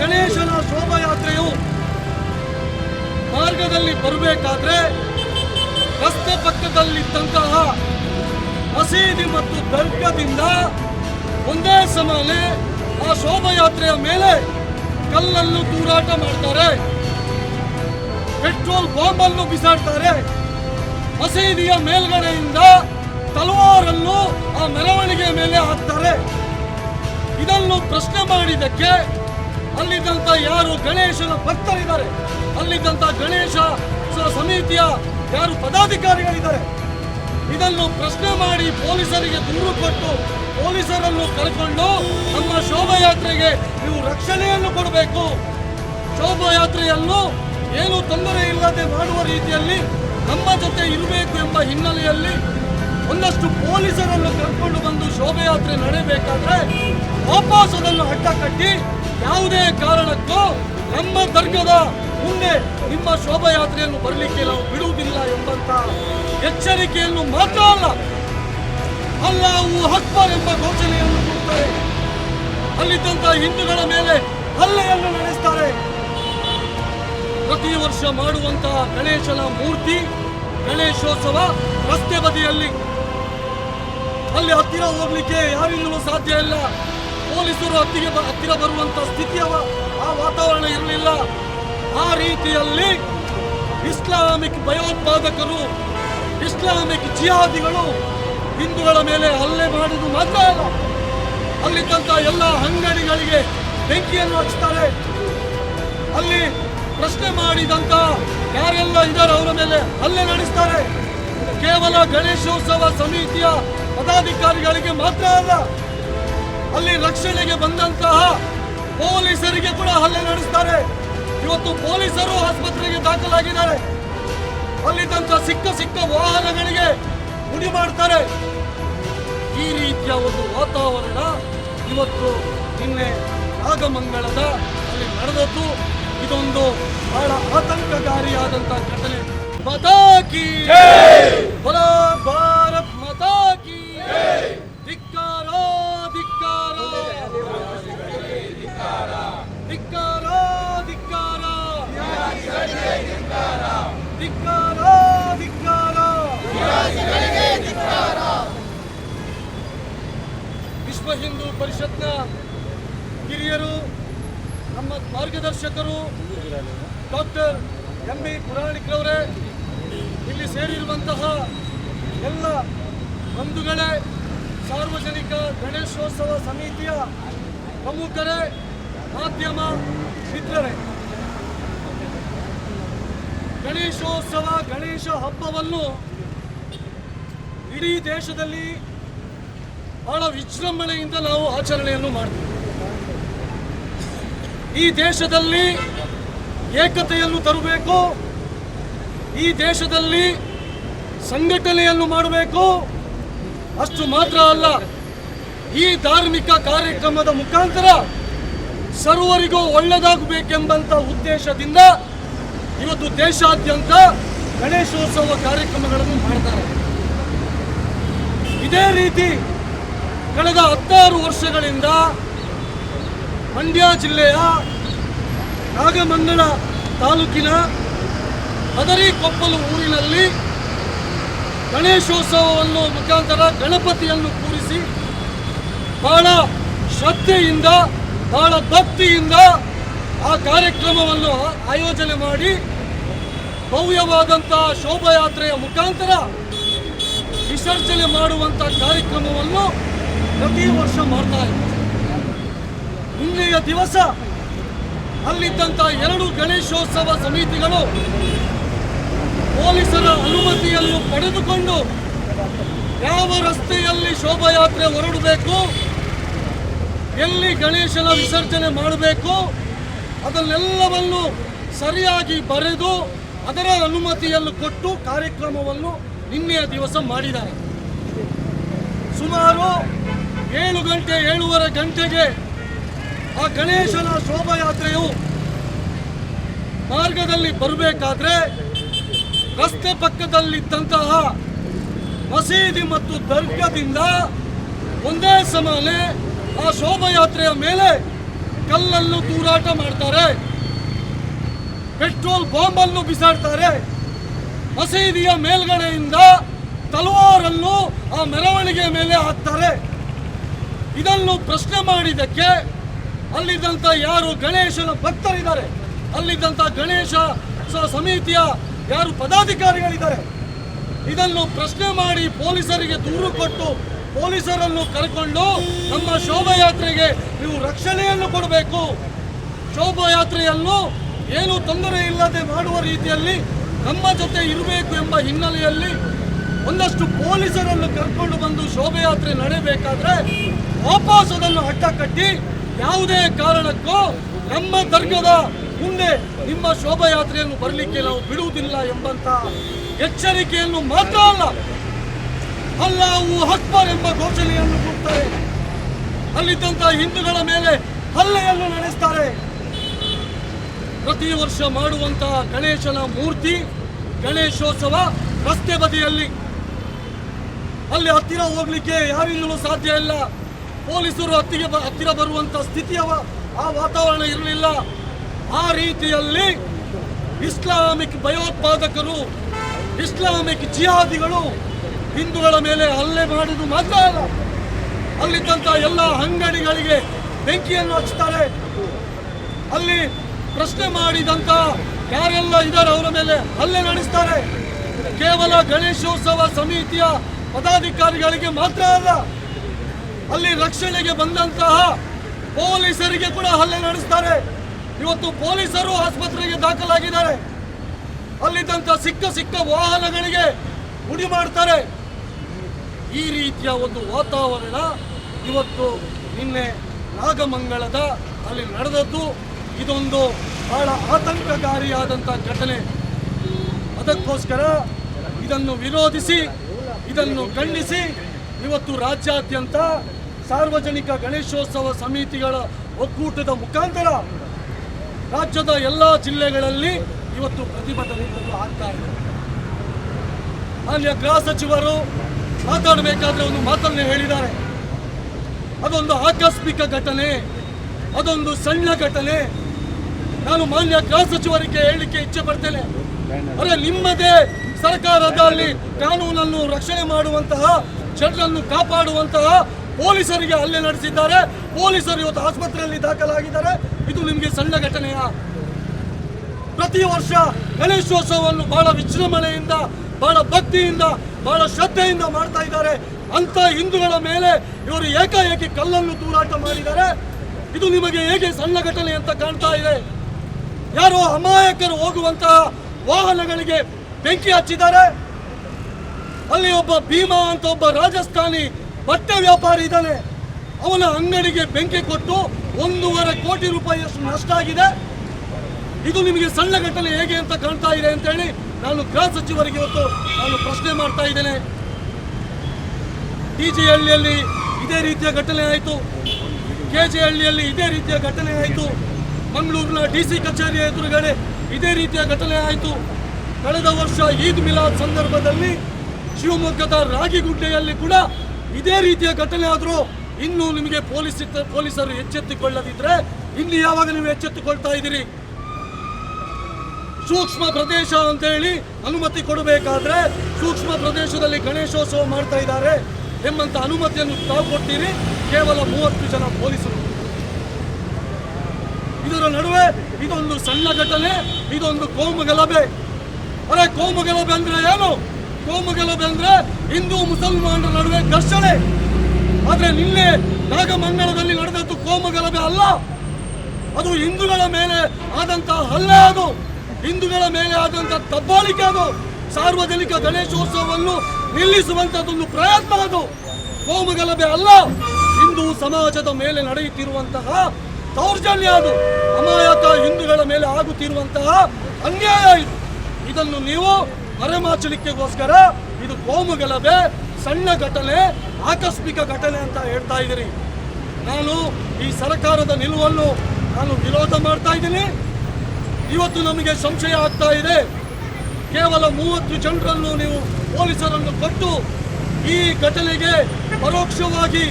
ಗಣೇಶನ ಶೋಭಾಯಾತ್ರೆಯು ಮಾರ್ಗದಲ್ಲಿ ಬರಬೇಕಾದ್ರೆ ರಸ್ತೆ ಪಕ್ಕದಲ್ಲಿದ್ದಂತಹ ಮಸೀದಿ ಮತ್ತು ದರ್ಗದಿಂದ ಒಂದೇ ಸಮನೆ ಆ ಶೋಭಾಯಾತ್ರೆಯ ಮೇಲೆ ಕಲ್ಲನ್ನು ತೂರಾಟ ಮಾಡ್ತಾರೆ. ಪೆಟ್ರೋಲ್ ಬಾಂಬ್ ಅನ್ನು ಬಿಸಾಡ್ತಾರೆ. ಮಸೀದಿಯ ಮೇಲ್ಗಡೆಯಿಂದ ತಲವಾರನ್ನು ಆ ಮೆರವಣಿಗೆ ಮೇಲೆ ಹಾಕ್ತಾರೆ. ಇದನ್ನು ಪ್ರಶ್ನೆ ಮಾಡಿದ್ದಕ್ಕೆ ಅಲ್ಲಿದ್ದಂತ ಯಾರು ಗಣೇಶನ ಭಕ್ತರಿದ್ದಾರೆ? ಅಲ್ಲಿದ್ದಂಥ ಗಣೇಶ ಸಮಿತಿಯ ಯಾರು ಪದಾಧಿಕಾರಿಗಳಿದ್ದಾರೆ? ಇದನ್ನು ಪ್ರಶ್ನೆ ಮಾಡಿ ಪೊಲೀಸರಿಗೆ ದೂರು ಕೊಟ್ಟು ಪೊಲೀಸರನ್ನು ಕರೆಕೊಂಡು ನಮ್ಮ ಶೋಭಾಯಾತ್ರೆಗೆ ನೀವು ರಕ್ಷಣೆಯನ್ನು ಕೊಡಬೇಕು. ಶೋಭಾಯಾತ್ರೆಯನ್ನು ಏನು ತೊಂದರೆ ಇಲ್ಲದೆ ಮಾಡುವ ರೀತಿಯಲ್ಲಿ ನಮ್ಮ ಜೊತೆ ಇರಬೇಕು ಎಂಬ ಹಿನ್ನೆಲೆಯಲ್ಲಿ ಒಂದಷ್ಟು ಪೊಲೀಸರನ್ನು ಕರ್ಕೊಂಡು ಬಂದು ಶೋಭಾಯಾತ್ರೆ ನಡೆಯಬೇಕಾದ್ರೆ ವಾಪಸ್ ಅದನ್ನು ಅಡ್ಡ ಕಟ್ಟಿ ಯಾವುದೇ ಕಾರಣಕ್ಕೂ ನಮ್ಮ ದರ್ಗದ ಮುಂದೆ ನಿಮ್ಮ ಶೋಭಾಯಾತ್ರೆಯನ್ನು ಬರಲಿಕ್ಕೆ ನಾವು ಬಿಡುವುದಿಲ್ಲ ಎಂಬಂತ ಎಚ್ಚರಿಕೆಯನ್ನು ಮಾತ್ರ ಅಲ್ಲ, ಅಲ್ಲಾಹು ಅಕ್ಬರ್ ಎಂಬ ಘೋಷಣೆಯನ್ನು ಕೊಡುತ್ತಾರೆ ಅಲ್ಲಿದ್ದಂತ ಹಿಂದೂಗಳ ಮೇಲೆ ಹಲ್ಲೆಯನ್ನು ನಡೆಸ್ತಾರೆ. ಪ್ರತಿ ವರ್ಷ ಮಾಡುವಂತಹ ಗಣೇಶನ ಮೂರ್ತಿ, ಗಣೇಶೋತ್ಸವ ರಸ್ತೆ ಬದಿಯಲ್ಲಿ. ಅಲ್ಲಿ ಹತ್ತಿರ ಹೋಗ್ಲಿಕ್ಕೆ ಯಾರಿಂದಲೂ ಸಾಧ್ಯ ಇಲ್ಲ. ಪೊಲೀಸರು ಹತ್ತಿಗೆ ಹತ್ತಿರ ಬರುವಂತ ಸ್ಥಿತಿ ಆ ವಾತಾವರಣ ಇರಲಿಲ್ಲ. ಆ ರೀತಿಯಲ್ಲಿ ಇಸ್ಲಾಮಿಕ್ ಭಯೋತ್ಪಾದಕರು, ಇಸ್ಲಾಮಿಕ್ ಜಿಹಾದಿಗಳು ಹಿಂದೂಗಳ ಮೇಲೆ ಹಲ್ಲೆ ಮಾಡಿದ್ದು ಮಾತ್ರ ಅಲ್ಲ. ಅಲ್ಲಿದ್ದಂತ ಎಲ್ಲ ಅಂಗಡಿಗಳಿಗೆ ಬೆಂಕಿಯನ್ನು ಹಚ್ತಾರೆ. ಅಲ್ಲಿ ಪ್ರಶ್ನೆ ಮಾಡಿದಂತ ಯಾರೆಲ್ಲ ಇದ್ದಾರೆ ಅವರ ಮೇಲೆ ಹಲ್ಲೆ ನಡೆಸ್ತಾರೆ. ಕೇವಲ ಗಣೇಶೋತ್ಸವ ಸಮಿತಿಯ ಪದಾಧಿಕಾರಿಗಳಿಗೆ ಮಾತ್ರ ಅಲ್ಲ. ಅಲ್ಲಿ ರಕ್ಷಣೆಗೆ ಬಂದಂತಹ ಪೊಲೀಸರಿಗೆ ಕೂಡ ಹಲ್ಲೆ ನಡೆಸ್ತಾರೆ. ಇವತ್ತು ಪೊಲೀಸರು ಆಸ್ಪತ್ರೆಗೆ ದಾಖಲಾಗಿದ್ದಾರೆ. ಅಲ್ಲಿದ್ದಂತ ಸಿಕ್ಕ ಸಿಕ್ಕ ವಾಹನಗಳಿಗೆ ಗುಡಿ ಮಾಡ್ತಾರೆ. ಈ ರೀತಿಯ ಒಂದು ವಾತಾವರಣ ಇವತ್ತು ನಿನ್ನೆ ನಾಗಮಂಗಳದ ಅಲ್ಲಿ ನಡೆದದ್ದು. ಇದೊಂದು ಬಹಳ ಆತಂಕಕಾರಿಯಾದಂತ ಘಟನೆ. ಮತಾಕಿ ಭಾರತ್ ಮತಾಕಿ ಧಿಕ್ಕಾರ ಧಿಕ್ಕಾರ. ವಿಶ್ವ ಹಿಂದೂ ಪರಿಷತ್ನ ಹಿರಿಯರು, ನಮ್ಮ ಮಾರ್ಗದರ್ಶಕರು, ಡಾಕ್ಟರ್ ಎಂ ಬಿ ಪುರಾಣಿಕ್ರವರೇ, ಇಲ್ಲಿ ಸೇರಿರುವಂತಹ ಎಲ್ಲ ಬಂಧುಗಳೇ, ಸಾರ್ವಜನಿಕ ಗಣೇಶೋತ್ಸವ ಸಮಿತಿಯ ಪ್ರಮುಖರೇ, ಮಾಧ್ಯಮ ಮಿತ್ರರೇ. ಗಣೇಶೋತ್ಸವ, ಗಣೇಶ ಹಬ್ಬವನ್ನು ಇಡೀ ದೇಶದಲ್ಲಿ ಬಹಳ ವಿಜೃಂಭಣೆಯಿಂದ ನಾವು ಆಚರಣೆಯನ್ನು ಮಾಡ್ತೀವಿ. ಈ ದೇಶದಲ್ಲಿ ಏಕತೆಯನ್ನು ತರಬೇಕು. ಈ ದೇಶದಲ್ಲಿ ಸಂಘಟನೆಯನ್ನು ಮಾಡಬೇಕು. ಅಷ್ಟು ಮಾತ್ರ ಅಲ್ಲ, ಈ ಧಾರ್ಮಿಕ ಕಾರ್ಯಕ್ರಮದ ಮುಖಾಂತರ ಸರ್ವರಿಗೂ ಒಳ್ಳೆಯದಾಗಬೇಕೆಂಬಂಥ ಉದ್ದೇಶದಿಂದ ಇವತ್ತು ದೇಶಾದ್ಯಂತ ಗಣೇಶೋತ್ಸವ ಕಾರ್ಯಕ್ರಮಗಳನ್ನು ಮಾಡ್ತಾರೆ. ಇದೇ ರೀತಿ ಕಳೆದ ಹತ್ತಾರು ವರ್ಷಗಳಿಂದ ಮಂಡ್ಯ ಜಿಲ್ಲೆಯ ನಾಗಮಂಗಲ ತಾಲೂಕಿನ ಹದರಿಕೊಪ್ಪಲು ಊರಿನಲ್ಲಿ ಗಣೇಶೋತ್ಸವವನ್ನು ಮುಖಾಂತರ ಗಣಪತಿಯನ್ನು ಕೂರಿಸಿ ಬಹಳ ಶ್ರದ್ಧೆಯಿಂದ, ಬಹಳ ಭಕ್ತಿಯಿಂದ ಆ ಕಾರ್ಯಕ್ರಮವನ್ನು ಆಯೋಜನೆ ಮಾಡಿ ಭವ್ಯವಾದಂತಹ ಶೋಭಾಯಾತ್ರೆಯ ಮುಖಾಂತರ ವಿಸರ್ಜನೆ ಮಾಡುವಂತ ಕಾರ್ಯಕ್ರಮವನ್ನು ಪ್ರತಿ ವರ್ಷ ಮಾಡ್ತಾ ನಿನ್ನೆಯ ದಿವಸ ಅಲ್ಲಿದ್ದಂಥ ಎರಡು ಗಣೇಶೋತ್ಸವ ಸಮಿತಿಗಳು ಪೊಲೀಸರ ಅನುಮತಿಯನ್ನು ಪಡೆದುಕೊಂಡು ಯಾವ ರಸ್ತೆಯಲ್ಲಿ ಶೋಭಾಯಾತ್ರೆ ಹೊರಡಬೇಕು, ಎಲ್ಲಿ ಗಣೇಶನ ವಿಸರ್ಜನೆ ಮಾಡಬೇಕು ಅದನ್ನೆಲ್ಲವನ್ನು ಸರಿಯಾಗಿ ಬರೆದು ಅದರ ಅನುಮತಿಯನ್ನು ಕೊಟ್ಟು ಕಾರ್ಯಕ್ರಮವನ್ನು ನಿನ್ನೆಯ ದಿವಸ ಮಾಡಿದ್ದಾರೆ. ಸುಮಾರು ಏಳು ಗಂಟೆ, ಏಳುವರೆ ಗಂಟೆಗೆ ಆ ಗಣೇಶನ ಶೋಭಾಯಾತ್ರೆಯು ಮಾರ್ಗದಲ್ಲಿ ಬರಬೇಕಾದ್ರೆ ರಸ್ತೆ ಪಕ್ಕದಲ್ಲಿದ್ದಂತಹ ಮಸೀದಿ ಮತ್ತು ದರ್ಗದಿಂದ ಒಂದೇ ಸಮನೆ ಆ ಶೋಭಾಯಾತ್ರೆಯ ಮೇಲೆ ಕಲ್ಲನ್ನು ತೂರಾಟ ಮಾಡ್ತಾರೆ. ಪೆಟ್ರೋಲ್ ಬಾಂಬ್ ಅನ್ನು ಬಿಸಾಡ್ತಾರೆ. ಮಸೀದಿಯ ಮೇಲ್ಗಡೆಯಿಂದ ತಲವಾರನ್ನು ಆ ಮೆರವಣಿಗೆ ಮೇಲೆ ಹಾಕ್ತಾರೆ. ಇದನ್ನು ಪ್ರಶ್ನೆ ಮಾಡಿದ್ದಕ್ಕೆ ಅಲ್ಲಿದ್ದಂಥ ಯಾರು ಗಣೇಶನ ಭಕ್ತರಿದ್ದಾರೆ? ಅಲ್ಲಿದ್ದಂಥ ಗಣೇಶ ಸಮಿತಿಯ ಯಾರು ಪದಾಧಿಕಾರಿಗಳಿದ್ದಾರೆ? ಇದನ್ನು ಪ್ರಶ್ನೆ ಮಾಡಿ ಪೊಲೀಸರಿಗೆ ದೂರು ಕೊಟ್ಟು ಪೊಲೀಸರನ್ನು ಕರ್ಕೊಂಡು ನಮ್ಮ ಶೋಭಾಯಾತ್ರೆಗೆ ನೀವು ರಕ್ಷಣೆಯನ್ನು ಕೊಡಬೇಕು. ಶೋಭಾಯಾತ್ರೆಯನ್ನು ಏನು ತೊಂದರೆ ಇಲ್ಲದೆ ಮಾಡುವ ರೀತಿಯಲ್ಲಿ ನಮ್ಮ ಜೊತೆ ಇರಬೇಕು ಎಂಬ ಹಿನ್ನೆಲೆಯಲ್ಲಿ ಒಂದಷ್ಟು ಪೊಲೀಸರನ್ನು ಕರ್ಕೊಂಡು ಬಂದು ಶೋಭಾಯಾತ್ರೆ ನಡೆಯಬೇಕಾದ್ರೆ ವಾಪಸ್ ಅದನ್ನು ಅಡ್ಡ ಕಟ್ಟಿ ಯಾವುದೇ ಕಾರಣಕ್ಕೂ ನಮ್ಮ ದರ್ಗದ ಮುಂದೆ ನಿಮ್ಮ ಶೋಭಾಯಾತ್ರೆಯನ್ನು ಬರಲಿಕ್ಕೆ ನಾವು ಬಿಡುವುದಿಲ್ಲ ಎಂಬಂತ ಎಚ್ಚರಿಕೆಯನ್ನು ಮಾತ್ರ ಅಲ್ಲ ಅಲ್ಲಾಹು ಅಕ್ಬರ್ ಎಂಬ ಘೋಷಣೆಯನ್ನು ಕೊಡ್ತಾರೆ. ಅಲ್ಲಿದ್ದಂತಹ ಹಿಂದೂಗಳ ಮೇಲೆ ಹಲ್ಲೆಯನ್ನು ನಡೆಸ್ತಾರೆ. ಪ್ರತಿ ವರ್ಷ ಮಾಡುವಂತಹ ಗಣೇಶನ ಮೂರ್ತಿ, ಗಣೇಶೋತ್ಸವ ರಸ್ತೆ ಬದಿಯಲ್ಲಿ. ಅಲ್ಲಿ ಹತ್ತಿರ ಹೋಗ್ಲಿಕ್ಕೆ ಯಾರಿಂದಲೂ ಸಾಧ್ಯ ಇಲ್ಲ. ಪೊಲೀಸರು ಹತ್ತಿಗೆ ಹತ್ತಿರ ಬರುವಂತ ಸ್ಥಿತಿಯವ ಆ ವಾತಾವರಣ ಇರಲಿಲ್ಲ. ಆ ರೀತಿಯಲ್ಲಿ ಇಸ್ಲಾಮಿಕ್ ಭಯೋತ್ಪಾದಕರು, ಇಸ್ಲಾಮಿಕ್ ಜಿಹಾದಿಗಳು ಹಿಂದೂಗಳ ಮೇಲೆ ಹಲ್ಲೆ ಮಾಡಿದ್ದು ಮಾತ್ರ ಅಲ್ಲ. ಅಲ್ಲಿದ್ದಂಥ ಎಲ್ಲ ಅಂಗಡಿಗಳಿಗೆ ಬೆಂಕಿಯನ್ನು ಹಚ್ತಾರೆ. ಅಲ್ಲಿ ಪ್ರಶ್ನೆ ಮಾಡಿದಂತ ಯಾರೆಲ್ಲ ಇದ್ದಾರೆ ಅವರ ಮೇಲೆ ಹಲ್ಲೆ ನಡೆಸ್ತಾರೆ. ಕೇವಲ ಗಣೇಶೋತ್ಸವ ಸಮಿತಿಯ ಪದಾಧಿಕಾರಿಗಳಿಗೆ ಮಾತ್ರ ಅಲ್ಲ, ಅಲ್ಲಿ ರಕ್ಷಣೆಗೆ ಬಂದಂತಹ ಪೊಲೀಸರಿಗೆ ಕೂಡ ಹಲ್ಲೆ ನಡೆಸ್ತಾರೆ. ಇವತ್ತು ಪೊಲೀಸರು ಆಸ್ಪತ್ರೆಗೆ ದಾಖಲಾಗಿದ್ದಾರೆ. ಅಲ್ಲಿದ್ದಂಥ ಸಿಕ್ಕ ಸಿಕ್ಕ ವಾಹನಗಳಿಗೆ ಉಡಿ ಮಾಡ್ತಾರೆ. ಈ ರೀತಿಯ ಒಂದು ವಾತಾವರಣ ಇವತ್ತು ನಿನ್ನೆ ನಾಗಮಂಗಳದ ಅಲ್ಲಿ ನಡೆದದ್ದು. ಇದೊಂದು ಬಹಳ ಆತಂಕಕಾರಿಯಾದಂಥ ಘಟನೆ. ಅದಕ್ಕೋಸ್ಕರ ಇದನ್ನು ವಿರೋಧಿಸಿ, ಇದನ್ನು ಖಂಡಿಸಿ ಇವತ್ತು ರಾಜ್ಯಾದ್ಯಂತ ಸಾರ್ವಜನಿಕ ಗಣೇಶೋತ್ಸವ ಸಮಿತಿಗಳ ಒಕ್ಕೂಟದ ಮುಖಾಂತರ ರಾಜ್ಯದ ಎಲ್ಲ ಜಿಲ್ಲೆಗಳಲ್ಲಿ ಇವತ್ತು ಪ್ರತಿಭಟನೆಗಳು ಆಗ್ತಾ ಇದೆ. ಮಾನ್ಯ ಗೃಹ ಸಚಿವರು ಮಾತಾಡಬೇಕಾದ್ರೆ ಒಂದು ಮಾತನ್ನು ಹೇಳಿದ್ದಾರೆ. ಅದೊಂದು ಆಕಸ್ಮಿಕ ಘಟನೆ, ಅದೊಂದು ಸಣ್ಣ ಘಟನೆ. ನಾನು ಮಾನ್ಯ ಗೃಹ ಸಚಿವರಿಗೆ ಹೇಳಲಿಕ್ಕೆ ಇಚ್ಛೆ ಪಡ್ತೇನೆ. ಅರೆ, ನಿಮ್ಮದೇ ಸರ್ಕಾರದಲ್ಲಿ ಕಾನೂನನ್ನು ರಕ್ಷಣೆ ಮಾಡುವಂತಹ, ಜನರನ್ನು ಕಾಪಾಡುವಂತಹ ಪೊಲೀಸರಿಗೆ ಹಲ್ಲೆ ನಡೆಸಿದ್ದಾರೆ. ಪೊಲೀಸರು ಇವತ್ತು ಆಸ್ಪತ್ರೆಯಲ್ಲಿ ದಾಖಲಾಗಿದ್ದಾರೆ. ಇದು ನಿಮಗೆ ಸಣ್ಣ ಘಟನೆಯ? ಪ್ರತಿ ವರ್ಷ ಗಣೇಶೋತ್ಸವವನ್ನು ಬಹಳ ವಿಜೃಂಭಣೆಯಿಂದ ಬಹಳ ಭಕ್ತಿಯಿಂದ, ಬಹಳ ಶ್ರದ್ಧೆಯಿಂದ ಮಾಡ್ತಾ ಇದ್ದಾರೆ. ಅಂತ ಹಿಂದೂಗಳ ಮೇಲೆ ಇವರು ಏಕಾಏಕಿ ಕಲ್ಲನ್ನು ತೂರಾಟ ಮಾಡಿದ್ದಾರೆ. ಇದು ನಿಮಗೆ ಹೇಗೆ ಸಣ್ಣ ಘಟನೆ ಅಂತ ಕಾಣ್ತಾ ಇದೆ. ಯಾರೋ ಅಮಾಯಕರು ಹೋಗುವಂತಹ ವಾಹನಗಳಿಗೆ ಬೆಂಕಿ ಹಚ್ಚಿದ್ದಾರೆ. ಅಲ್ಲಿ ಒಬ್ಬ ಭೀಮಾ ಅಂತ ಒಬ್ಬ ರಾಜಸ್ಥಾನಿ ಬಟ್ಟೆ ವ್ಯಾಪಾರಿ ಇದ್ದಾನೆ. ಅವನ ಅಂಗಡಿಗೆ ಬೆಂಕಿ ಕೊಟ್ಟು ಒಂದೂವರೆ ಕೋಟಿ ರೂಪಾಯಿಯಷ್ಟು ನಷ್ಟ ಆಗಿದೆ. ಇದು ನಿಮಗೆ ಸಣ್ಣ ಘಟನೆ ಹೇಗೆ ಅಂತ ಕಾಣ್ತಾ ಇದೆ ಅಂತ ಹೇಳಿ ನಾನು ಗೃಹ ಸಚಿವರಿಗೆ ಇವತ್ತು ನಾನು ಪ್ರಶ್ನೆ ಮಾಡ್ತಾ ಇದ್ದೇನೆ. ಟಿ ಜಿ ಹಳ್ಳಿಯಲ್ಲಿ ಇದೇ ರೀತಿಯ ಘಟನೆ ಆಯಿತು. ಕೆ ಜೆ ಹಳ್ಳಿಯಲ್ಲಿ ಇದೇ ರೀತಿಯ ಘಟನೆ ಆಯಿತು. ಮಂಗಳೂರಿನ ಡಿ ಸಿ ಕಚೇರಿಯ ಎದುರುಗಡೆ ಇದೇ ರೀತಿಯ ಘಟನೆ ಆಯಿತು. ಕಳೆದ ವರ್ಷ ಈದ್ ಮಿಲಾದ್ ಸಂದರ್ಭದಲ್ಲಿ ಶಿವಮೊಗ್ಗದ ರಾಗಿಗುಡ್ಡೆಯಲ್ಲಿ ಕೂಡ ಇದೇ ರೀತಿಯ ಘಟನೆ ಆದರೂ ಇನ್ನೂ ನಿಮಗೆ ಪೊಲೀಸ್ ಪೊಲೀಸರು ಎಚ್ಚೆತ್ತುಕೊಳ್ಳದಿದ್ದರೆ ಇನ್ನು ಯಾವಾಗ ನೀವು ಎಚ್ಚೆತ್ತುಕೊಳ್ತಾ ಇದ್ದೀರಿ? ಸೂಕ್ಷ್ಮ ಪ್ರದೇಶ ಅಂತ ಹೇಳಿ ಅನುಮತಿ ಕೊಡಬೇಕಾದ್ರೆ ಸೂಕ್ಷ್ಮ ಪ್ರದೇಶದಲ್ಲಿ ಗಣೇಶೋತ್ಸವ ಮಾಡ್ತಾ ಇದ್ದಾರೆ ಎಂಬಂತ ಅನುಮತಿಯನ್ನು ತಾವು ಕೊಟ್ಟಿರಿ ಕೇವಲ ಮೂವತ್ತು ಜನ ಪೊಲೀಸರು. ಇದರ ನಡುವೆ ಇದೊಂದು ಸಣ್ಣ ಘಟನೆ, ಇದೊಂದು ಕೋಮು ಗಲಭೆ. ಅರೆ, ಕೋಮು ಗಲಭೆ ಅಂದ್ರೆ ಏನು? ಕೋಮು ಗಲಭೆ ಅಂದ್ರೆ ಹಿಂದೂ ಮುಸಲ್ಮಾನರ ನಡುವೆ ಘರ್ಷಣೆ. ಆದ್ರೆ ನಿನ್ನೆ ನಾಗಮಂಗಲದಲ್ಲಿ ನಡೆದದ್ದು ಕೋಮು ಗಲಭೆ ಅಲ್ಲ. ಅದು ಹಿಂದೂಗಳ ಮೇಲೆ ಆದಂತಹ ಹಲ್ಲೆ ಅದು. ಹಿಂದೂಗಳ ಮೇಲೆ ಆದಂಥ ದಬ್ಬಾಳಿಕೆ ಅದು ಸಾರ್ವಜನಿಕ ಗಣೇಶೋತ್ಸವವನ್ನು ನಿಲ್ಲಿಸುವಂತದ್ದೊಂದು ಪ್ರಯತ್ನ ಅದು. ಕೋಮು ಗಲಭೆ ಅಲ್ಲ, ಹಿಂದೂ ಸಮಾಜದ ಮೇಲೆ ನಡೆಯುತ್ತಿರುವಂತಹ ದೌರ್ಜನ್ಯ ಅದು. ಅಮಾಯಕ ಹಿಂದೂಗಳ ಮೇಲೆ ಆಗುತ್ತಿರುವಂತಹ ಅನ್ಯಾಯ ಇದು. ಇದನ್ನು ನೀವು ಮರೆಮಾಚಲಿಕೆಗೋಸ್ಕರ ಇದು ಕೋಮು ಗಲಭೆ ಸಣ್ಣ ಘಟನೆ, ಆಕಸ್ಮಿಕ ಘಟನೆ ಅಂತ ಹೇಳ್ತಾ ಇದ್ದೀರಿ. ನಾನು ಈ ಸರ್ಕಾರದ ನಿಲುವನ್ನು ನಾನು ವಿರೋಧ ಮಾಡ್ತಾ ಇದ್ದೀನಿ. ಇವತ್ತು ನಮಗೆ ಸಂಶಯ ಆಗ್ತಾ ಇದೆ. ಕೇವಲ ಮೂವತ್ತು ಜನರನ್ನು ನೀವು ಪೊಲೀಸರನ್ನು ಕೊಟ್ಟು ಈ ಘಟನೆಗೆ ಪರೋಕ್ಷವಾಗಿ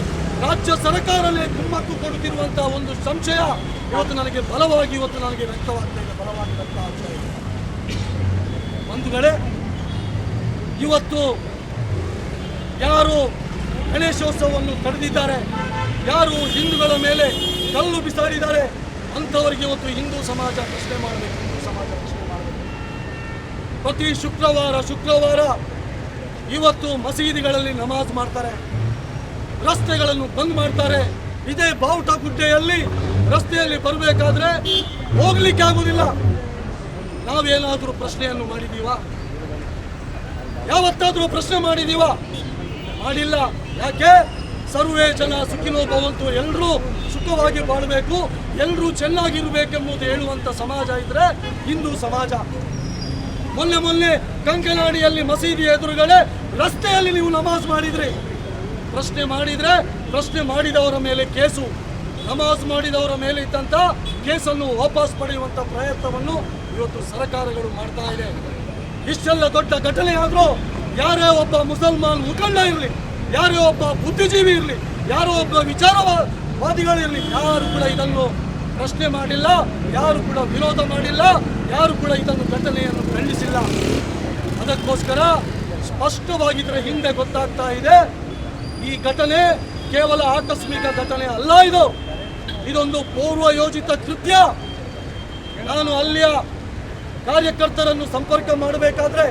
ರಾಜ್ಯ ಸರ್ಕಾರನೇ ಕುಮ್ಮಕ್ಕು ಕೊಡುತ್ತಿರುವಂತಹ ಒಂದು ಸಂಶಯ ಇವತ್ತು ನನಗೆ ಬಲವಾಗಿ ಇವತ್ತು ನನಗೆ ವ್ಯಕ್ತವಾಗ್ತಾ ಇದೆ, ಬಲವಾಗಿ ವ್ಯಕ್ತ ಆಗ್ತಾ ಇದೆ. ಬಂಧುಗಳೇ, ಇವತ್ತು ಯಾರು ಗಣೇಶೋತ್ಸವವನ್ನು ತಡೆದಿದ್ದಾರೆ ಯಾರು ಹಿಂದೂಗಳ ಮೇಲೆ ಕಲ್ಲು ಬಿಸಾಡಿದ್ದಾರೆ ಅಂಥವರಿಗೆ ಇವತ್ತು ಹಿಂದೂ ಸಮಾಜ ಪ್ರಶ್ನೆ ಮಾಡಬೇಕು, ಹಿಂದೂ ಸಮಾಜ ಪ್ರಶ್ನೆ ಮಾಡಬೇಕು. ಪ್ರತಿ ಶುಕ್ರವಾರ ಶುಕ್ರವಾರ ಇವತ್ತು ಮಸೀದಿಗಳಲ್ಲಿ ನಮಾಜ್ ಮಾಡ್ತಾರೆ. ರಸ್ತೆಗಳನ್ನು ಬಂದ್ ಮಾಡ್ತಾರೆ. ಇದೇ ಬಾವುಟ ಗುಡ್ಡೆಯಲ್ಲಿ ರಸ್ತೆಯಲ್ಲಿ ಬರಬೇಕಾದ್ರೆ ಹೋಗ್ಲಿಕ್ಕೆ ಆಗುದಿಲ್ಲ. ನಾವೇನಾದರೂ ಪ್ರಶ್ನೆಯನ್ನು ಮಾಡಿದೀವಾ? ಯಾವತ್ತಾದರೂ ಪ್ರಶ್ನೆ ಮಾಡಿದೀವಾ? ಮಾಡಿಲ್ಲ. ಯಾಕೆ? ಸರ್ವೇ ಜನ ಸುಖಿನೋ ಭವಂತು ಎಲ್ಲರೂ ಸುಖವಾಗಿ ಬಾಳಬೇಕು. ಎಲ್ಲರೂ ಚೆನ್ನಾಗಿರಬೇಕೆಂಬುದು ಹೇಳುವಂಥ ಸಮಾಜ ಇದ್ರೆ ಹಿಂದೂ ಸಮಾಜ. ಮೊನ್ನೆ ಮೊನ್ನೆ ಕಂಕನಾಡಿಯಲ್ಲಿ ಮಸೀದಿ ಎದುರುಗಡೆ ರಸ್ತೆಯಲ್ಲಿ ನೀವು ನಮಾಜ್ ಮಾಡಿದ್ರಿ. ಪ್ರಶ್ನೆ ಮಾಡಿದ್ರೆ ಪ್ರಶ್ನೆ ಮಾಡಿದವರ ಮೇಲೆ ಕೇಸು. ನಮಾಜ್ ಮಾಡಿದವರ ಮೇಲೆ ಇದ್ದಂಥ ಕೇಸನ್ನು ವಾಪಸ್ ಪಡೆಯುವಂಥ ಪ್ರಯತ್ನವನ್ನು ಇವತ್ತು ಸರ್ಕಾರಗಳು ಮಾಡ್ತಾ ಇದೆ. ಇಷ್ಟೆಲ್ಲ ದೊಡ್ಡ ಘಟನೆ ಆದರೂ ಯಾರೇ ಒಬ್ಬ ಮುಸಲ್ಮಾನ್ ಮುಖಂಡ ಇರಲಿ, ಯಾರೇ ಒಬ್ಬ ಬುದ್ಧಿಜೀವಿ ಇರಲಿ, ಯಾರೋ ಒಬ್ಬ ವಿಚಾರವಾದಿಗಳಿರಲಿ ಯಾರು ಕೂಡ ಇದನ್ನು ಪ್ರಶ್ನೆ ಮಾಡಿಲ್ಲ, ಯಾರು ಕೂಡ ವಿರೋಧ ಮಾಡಿಲ್ಲ, ಯಾರು ಕೂಡ ಇದನ್ನು ಘಟನೆಯನ್ನು ಖಂಡಿಸಿಲ್ಲ. ಅದಕ್ಕೋಸ್ಕರ ಸ್ಪಷ್ಟವಾಗಿದ್ರೆ ಹಿಂದೆ ಗೊತ್ತಾಗ್ತಾ ಇದೆ, ಈ ಘಟನೆ ಕೇವಲ ಆಕಸ್ಮಿಕ ಘಟನೆ ಅಲ್ಲ ಇದು. ಇದೊಂದು ಪೂರ್ವ ಯೋಜಿತ ಕೃತ್ಯ. ನಾನು ಅಲ್ಲಿಯ ಕಾರ್ಯಕರ್ತರನ್ನು ಸಂಪರ್ಕ ಮಾಡಬೇಕಾದ್ರೆ,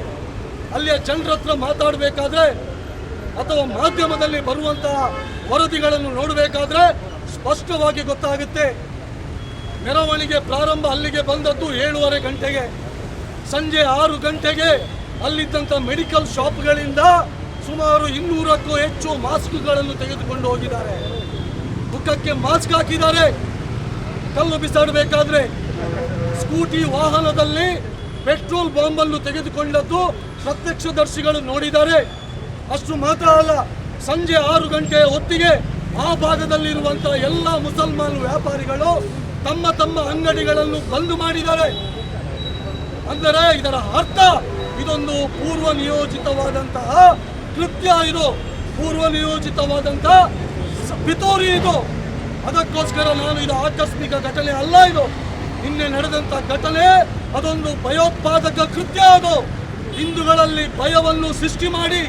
ಅಲ್ಲಿಯ ಜನರ ಹತ್ರ ಮಾತಾಡಬೇಕಾದ್ರೆ, ಅಥವಾ ಮಾಧ್ಯಮದಲ್ಲಿ ಬರುವಂತಹ ವರದಿಗಳನ್ನು ನೋಡಬೇಕಾದ್ರೆ ಸ್ಪಷ್ಟವಾಗಿ ಗೊತ್ತಾಗುತ್ತೆ. ಮೆರವಣಿಗೆ ಪ್ರಾರಂಭ ಅಲ್ಲಿಗೆ ಬಂದದ್ದು ಏಳುವರೆ ಗಂಟೆಗೆ. ಸಂಜೆ ಆರು ಗಂಟೆಗೆ ಅಲ್ಲಿದ್ದಂಥ ಮೆಡಿಕಲ್ ಶಾಪ್ಗಳಿಂದ ಸುಮಾರು ಇನ್ನೂರಕ್ಕೂ ಹೆಚ್ಚು ಮಾಸ್ಕ್ಗಳನ್ನು ತೆಗೆದುಕೊಂಡು ಹೋಗಿದ್ದಾರೆ. ಮುಖಕ್ಕೆ ಮಾಸ್ಕ್ ಹಾಕಿದ್ದಾರೆ. ಕಲ್ಲು ಬಿಸಾಡಬೇಕಾದ್ರೆ ಸ್ಕೂಟಿ ವಾಹನದಲ್ಲಿ ಪೆಟ್ರೋಲ್ ಬಾಂಬನ್ನು ತೆಗೆದುಕೊಂಡದ್ದು ಪ್ರತ್ಯಕ್ಷದರ್ಶಿಗಳು ನೋಡಿದ್ದಾರೆ. ಅಷ್ಟು ಮಾತ್ರ ಅಲ್ಲ, ಸಂಜೆ ಆರು ಗಂಟೆಯ ಹೊತ್ತಿಗೆ ಆ ಭಾಗದಲ್ಲಿರುವಂತಹ ಎಲ್ಲ ಮುಸಲ್ಮಾನ್ ವ್ಯಾಪಾರಿಗಳು ತಮ್ಮ ತಮ್ಮ ಅಂಗಡಿಗಳನ್ನು ಬಂದ್ ಮಾಡಿದ್ದಾರೆ. ಅಂದರೆ ಇದರ ಅರ್ಥ ಇದೊಂದು ಪೂರ್ವ ನಿಯೋಜಿತವಾದಂತಹ ಕೃತ್ಯ ಇದು. ಪೂರ್ವ ನಿಯೋಜಿತವಾದಂತಹ ಪಿತೂರಿ ಇದು. ಅದಕ್ಕೋಸ್ಕರ ನಾನು ಇದು ಆಕಸ್ಮಿಕ ಘಟನೆ ಅಲ್ಲ ಇದು. ನಿನ್ನೆ ನಡೆದಂತ ಘಟನೆ ಅದೊಂದು ಭಯೋತ್ಪಾದಕ ಕೃತ್ಯ ಅದು. ಹಿಂದೂಗಳಲ್ಲಿ ಭಯವನ್ನು ಸೃಷ್ಟಿ ಮಾಡಿ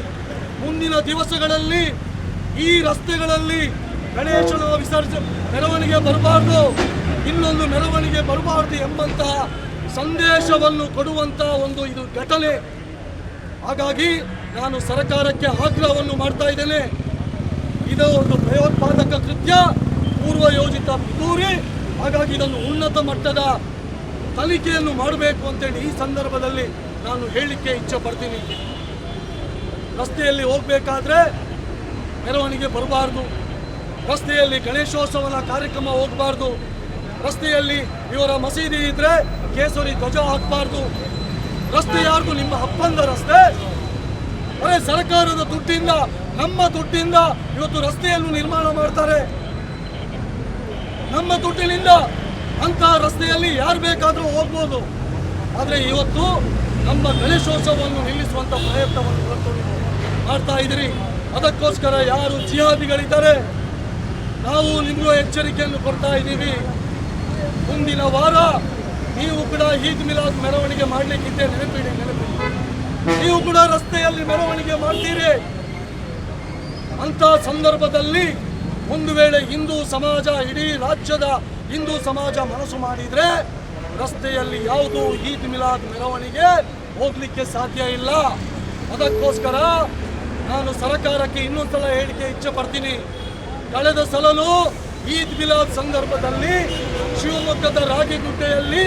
ಮುಂದಿನ ದಿವಸಗಳಲ್ಲಿ ಈ ರಸ್ತೆಗಳಲ್ಲಿ ಗಣೇಶನ ವಿಸರ್ಜನೆ ಮೆರವಣಿಗೆ ಬರಬಾರ್ದು, ಇನ್ನೊಂದು ಮೆರವಣಿಗೆ ಬರಬಾರ್ದು ಎಂಬಂತಹ ಸಂದೇಶವನ್ನು ಕೊಡುವಂತಹ ಒಂದು ಇದು ಘಟನೆ. ಹಾಗಾಗಿ ನಾನು ಸರ್ಕಾರಕ್ಕೆ ಆಗ್ರಹವನ್ನು ಮಾಡ್ತಾ ಇದ್ದೇನೆ. ಇದು ಒಂದು ಭಯೋತ್ಪಾದಕ ಕೃತ್ಯ ಪೂರ್ವ ಯೋಜಿತ ಪಿತೂರಿ. ಹಾಗಾಗಿ ಇದನ್ನು ಉನ್ನತ ಮಟ್ಟದ ತನಿಖೆಯನ್ನು ಮಾಡಬೇಕು ಅಂತೇಳಿ ಈ ಸಂದರ್ಭದಲ್ಲಿ ನಾನು ಹೇಳಲಿಕ್ಕೆ ಇಚ್ಛೆ ಪಡ್ತೀನಿ. ರಸ್ತೆಯಲ್ಲಿ ಹೋಗಬೇಕಾದ್ರೆ ಮೆರವಣಿಗೆ ಬರಬಾರ್ದು. ರಸ್ತೆಯಲ್ಲಿ ಗಣೇಶೋತ್ಸವನ ಕಾರ್ಯಕ್ರಮ ಹೋಗಬಾರ್ದು. ರಸ್ತೆಯಲ್ಲಿ ಇವರ ಮಸೀದಿ ಇದ್ರೆ ಕೇಸರಿ ಧ್ವಜ ಹಾಕಬಾರ್ದು. ರಸ್ತೆ ಯಾರ್ದು ನಿಮ್ಮ ಅಪ್ಪಂದ ರಸ್ತೆ? ಅರೆ ಸರ್ಕಾರದ ದುಡ್ಡಿಂದ, ನಮ್ಮ ದುಡ್ಡಿಂದ ಇವತ್ತು ರಸ್ತೆಯನ್ನು ನಿರ್ಮಾಣ ಮಾಡ್ತಾರೆ. ನಮ್ಮ ದುಡ್ಡಿನಿಂದ ಅಂತ ರಸ್ತೆಯಲ್ಲಿ ಯಾರು ಬೇಕಾದರೂ ಹೋಗ್ಬೋದು. ಆದರೆ ಇವತ್ತು ನಮ್ಮ ಗಣೇಶೋತ್ಸವವನ್ನು ನಿಲ್ಲಿಸುವಂಥ ಪ್ರಯತ್ನವನ್ನು ಮಾಡ್ತಾ ಇದ್ದೀರಿ. ಅದಕ್ಕೋಸ್ಕರ ಯಾರು ಜಿಹಾದಿಗಳಿದ್ದಾರೆ, ನಾವು ನಿಮಗೂ ಎಚ್ಚರಿಕೆಯನ್ನು ಕೊಡ್ತಾ ಇದ್ದೀವಿ. ಮುಂದಿನ ವಾರ ನೀವು ಕೂಡ ಈದ್ ಮಿಲಾದ್ ಮೆರವಣಿಗೆ ಮಾಡಲಿಕ್ಕಿದ್ದೆ ನೆನಪಿಡಿ ನೆನಪಿಡಿ. ನೀವು ಕೂಡ ರಸ್ತೆಯಲ್ಲಿ ಮೆರವಣಿಗೆ ಮಾಡ್ತೀರಿ. ಅಂತ ಸಂದರ್ಭದಲ್ಲಿ ಒಂದು ವೇಳೆ ಹಿಂದೂ ಸಮಾಜ, ಇಡೀ ರಾಜ್ಯದ ಹಿಂದೂ ಸಮಾಜ ಮನಸ್ಸು ಮಾಡಿದ್ರೆ ರಸ್ತೆಯಲ್ಲಿ ಯಾವುದು ಈದ್ ಮಿಲಾದ್ ಮೆರವಣಿಗೆ ಹೋಗ್ಲಿಕ್ಕೆ ಸಾಧ್ಯ ಇಲ್ಲ. ಅದಕ್ಕೋಸ್ಕರ ನಾನು ಸರ್ಕಾರಕ್ಕೆ ಇನ್ನೊಂದ್ಸಲ ಹೇಳಿಕೆ ಇಚ್ಛೆ ಪಡ್ತೀನಿ. ಕಳೆದ ಸಲಲು ಈದ್ ಮಿಲಾದ್ ಸಂದರ್ಭದಲ್ಲಿ ಶಿವಮೊಗ್ಗದ ರಾಗಿಗುಡ್ಡೆಯಲ್ಲಿ,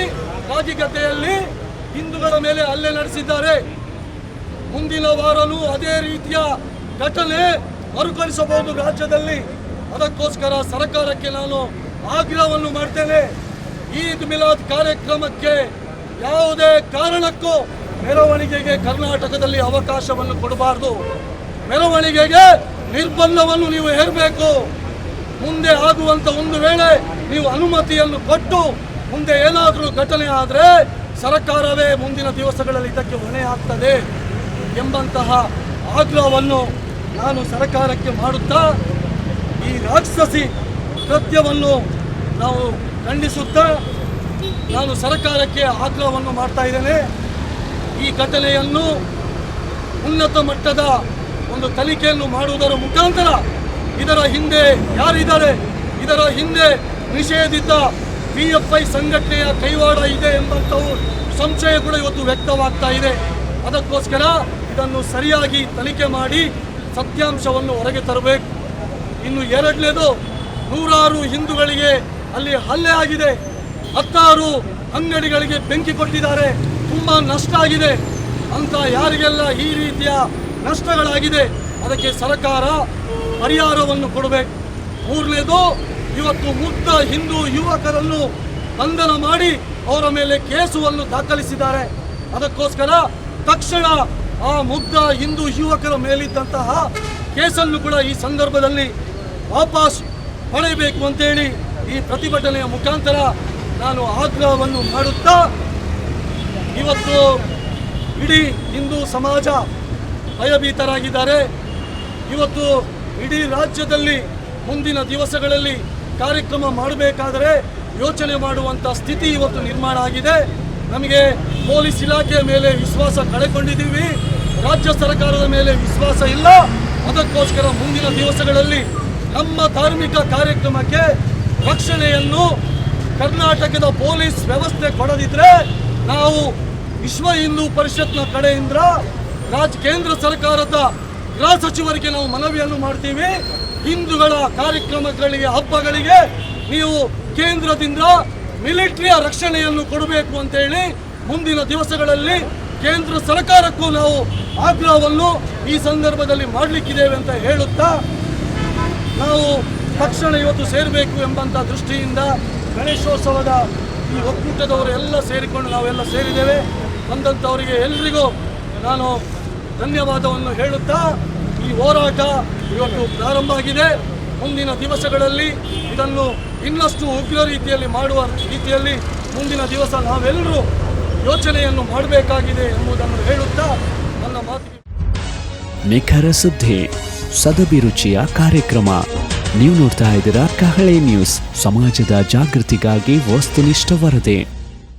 ರಾಗಿಗದ್ದೆಯಲ್ಲಿ ಹಿಂದೂಗಳ ಮೇಲೆ ಹಲ್ಲೆ ನಡೆಸಿದ್ದಾರೆ. ಮುಂದಿನ ವಾರನೂ ಅದೇ ರೀತಿಯ ಘಟನೆ ಮರುಕಳಿಸಬಹುದು ರಾಜ್ಯದಲ್ಲಿ. ಅದಕ್ಕೋಸ್ಕರ ಸರ್ಕಾರಕ್ಕೆ ನಾನು ಆಗ್ರಹವನ್ನು ಮಾಡ್ತೇನೆ. ಈದ್ ಮಿಲಾದ್ ಕಾರ್ಯಕ್ರಮಕ್ಕೆ ಯಾವುದೇ ಕಾರಣಕ್ಕೂ ಮೆರವಣಿಗೆಗೆ ಕರ್ನಾಟಕದಲ್ಲಿ ಅವಕಾಶವನ್ನು ಕೊಡಬಾರದು. ಮೆರವಣಿಗೆಗೆ ನಿರ್ಬಂಧವನ್ನು ನೀವು ಹೇರಬೇಕು. ಮುಂದೆ ಆಗುವಂತ ಒಂದು ವೇಳೆ ನೀವು ಅನುಮತಿಯನ್ನು ಕೊಟ್ಟು ಮುಂದೆ ಏನಾದರೂ ಘಟನೆ ಆದರೆ ಸರ್ಕಾರವೇ ಮುಂದಿನ ದಿವಸಗಳಲ್ಲಿ ಇದಕ್ಕೆ ಹೊಣೆ ಆಗ್ತದೆ ಎಂಬಂತಹ ಆಗ್ರಹವನ್ನು ನಾನು ಸರ್ಕಾರಕ್ಕೆ ಮಾಡುತ್ತಾ ಈ ರಾಕ್ಷಸಿ ಕೃತ್ಯವನ್ನು ನಾವು ಖಂಡಿಸುತ್ತಾ ನಾನು ಸರ್ಕಾರಕ್ಕೆ ಆಗ್ರಹವನ್ನು ಮಾಡ್ತಾ ಈ ಘಟನೆಯನ್ನು ಉನ್ನತ ಮಟ್ಟದ ಒಂದು ತನಿಖೆಯನ್ನು ಮಾಡುವುದರ ಮುಖಾಂತರ ಇದರ ಹಿಂದೆ ಯಾರಿದ್ದಾರೆ, ಇದರ ಹಿಂದೆ ನಿಷೇಧಿತ ಪಿ ಎಫ್ ಐ ಸಂಘಟನೆಯ ಕೈವಾಡ ಇದೆ ಎಂಬಂಥವು ಸಂಶಯ ಕೂಡ ಇವತ್ತು ವ್ಯಕ್ತವಾಗ್ತಾ ಇದೆ. ಅದಕ್ಕೋಸ್ಕರ ಇದನ್ನು ಸರಿಯಾಗಿ ತನಿಖೆ ಮಾಡಿ ಸತ್ಯಾಂಶವನ್ನು ಹೊರಗೆ ತರಬೇಕು. ಇನ್ನು ಎರಡನೇದು, ನೂರಾರು ಹಿಂದೂಗಳಿಗೆ ಅಲ್ಲಿ ಹಲ್ಲೆ ಆಗಿದೆ. ಹತ್ತಾರು ಅಂಗಡಿಗಳಿಗೆ ಬೆಂಕಿ ಕೊಟ್ಟಿದ್ದಾರೆ. ತುಂಬ ನಷ್ಟ ಆಗಿದೆ. ಅಂತ ಯಾರಿಗೆಲ್ಲ ಈ ರೀತಿಯ ನಷ್ಟಗಳಾಗಿದೆ. ಅದಕ್ಕೆ ಸರ್ಕಾರ ಪರಿಹಾರವನ್ನು ಕೊಡಬೇಕು. ಮೂರನೇದು, ಇವತ್ತು ಮುಗ್ಧ ಹಿಂದೂ ಯುವಕರನ್ನು ಬಂಧನ ಮಾಡಿ ಅವರ ಮೇಲೆ ಕೇಸುವನ್ನು ದಾಖಲಿಸಿದ್ದಾರೆ. ಅದಕ್ಕೋಸ್ಕರ ತಕ್ಷಣ ಆ ಮುಗ್ಧ ಹಿಂದೂ ಯುವಕರ ಮೇಲಿದ್ದಂತಹ ಕೇಸನ್ನು ಕೂಡ ಈ ಸಂದರ್ಭದಲ್ಲಿ ವಾಪಸ್ ಪಡೆಯಬೇಕು ಅಂತೇಳಿ ಈ ಪ್ರತಿಭಟನೆಯ ಮುಖಾಂತರ ನಾನು ಆಗ್ರಹವನ್ನು ಮಾಡುತ್ತಾ, ಇವತ್ತು ಇಡೀ ಹಿಂದೂ ಸಮಾಜ ಭಯಭೀತರಾಗಿದ್ದಾರೆ. ಇವತ್ತು ಇಡೀ ರಾಜ್ಯದಲ್ಲಿ ಮುಂದಿನ ದಿವಸಗಳಲ್ಲಿ ಕಾರ್ಯಕ್ರಮ ಮಾಡಬೇಕಾದರೆ ಯೋಚನೆ ಮಾಡುವಂಥ ಸ್ಥಿತಿ ಇವತ್ತು ನಿರ್ಮಾಣ ಆಗಿದೆ. ನಮಗೆ ಪೊಲೀಸ್ ಇಲಾಖೆಯ ಮೇಲೆ ವಿಶ್ವಾಸ ಕಳೆಕೊಂಡಿದ್ದೀವಿ. ರಾಜ್ಯ ಸರ್ಕಾರದ ಮೇಲೆ ವಿಶ್ವಾಸ ಇಲ್ಲ. ಅದಕ್ಕೋಸ್ಕರ ಮುಂದಿನ ದಿವಸಗಳಲ್ಲಿ ನಮ್ಮ ಧಾರ್ಮಿಕ ಕಾರ್ಯಕ್ರಮಕ್ಕೆ ರಕ್ಷಣೆಯನ್ನು ಕರ್ನಾಟಕದ ಪೊಲೀಸ್ ವ್ಯವಸ್ಥೆ ಕೊಡದಿದ್ದರೆ ನಾವು ವಿಶ್ವ ಹಿಂದೂ ಪರಿಷತ್ನ ಕಡೆಯಿಂದ ರಾಜ್ ಕೇಂದ್ರ ಸರ್ಕಾರದ ಗೃಹ ಸಚಿವರಿಗೆ ನಾವು ಮನವಿಯನ್ನು ಮಾಡ್ತೀವಿ. ಹಿಂದೂಗಳ ಕಾರ್ಯಕ್ರಮಗಳಿಗೆ, ಹಬ್ಬಗಳಿಗೆ ನೀವು ಕೇಂದ್ರದಿಂದ ಮಿಲಿಟರಿಯ ರಕ್ಷಣೆಯನ್ನು ಕೊಡಬೇಕು ಅಂತ ಹೇಳಿ ಮುಂದಿನ ದಿವಸಗಳಲ್ಲಿ ಕೇಂದ್ರ ಸರ್ಕಾರಕ್ಕೂ ನಾವು ಆಗ್ರಹವನ್ನು ಈ ಸಂದರ್ಭದಲ್ಲಿ ಮಾಡಲಿಕ್ಕಿದ್ದೇವೆ ಅಂತ ಹೇಳುತ್ತಾ, ನಾವು ತಕ್ಷಣ ಇವತ್ತು ಸೇರಬೇಕು ಎಂಬಂಥ ದೃಷ್ಟಿಯಿಂದ ಗಣೇಶೋತ್ಸವದ ಈ ಒಕ್ಕೂಟದವರು ಎಲ್ಲ ಸೇರಿಕೊಂಡು ನಾವೆಲ್ಲ ಸೇರಿದ್ದೇವೆ. ಬಂದಂಥವರಿಗೆ ಎಲ್ರಿಗೂ ನಾನು ಧನ್ಯವಾದವನ್ನು ಹೇಳುತ್ತಾ ಈ ಹೋರಾಟ ಇವತ್ತು ಪ್ರಾರಂಭ ಆಗಿದೆ. ಮುಂದಿನ ದಿವಸಗಳಲ್ಲಿ ಇದನ್ನು ಇನ್ನಷ್ಟು ಉಗ್ರ ರೀತಿಯಲ್ಲಿ ಮಾಡುವ ರೀತಿಯಲ್ಲಿ ಮುಂದಿನ ದಿವಸ ನಾವೆಲ್ಲರೂ ಯೋಚನೆಯನ್ನು ಮಾಡಬೇಕಾಗಿದೆ ಎಂಬುದನ್ನು ಹೇಳುತ್ತಾ ನನ್ನ ಮಾತಿಗೆ ನಿಖರ ಸುದ್ದಿ ಸದಭಿರುಚಿಯ ಕಾರ್ಯಕ್ರಮ. ನೀವು ನೋಡ್ತಾ ಇದ್ದೀರಾ ಕಹಳೆ ನ್ಯೂಸ್. ಸಮಾಜದ ಜಾಗೃತಿಗಾಗಿ ವಸ್ತುನಿಷ್ಠ ವರದಿ.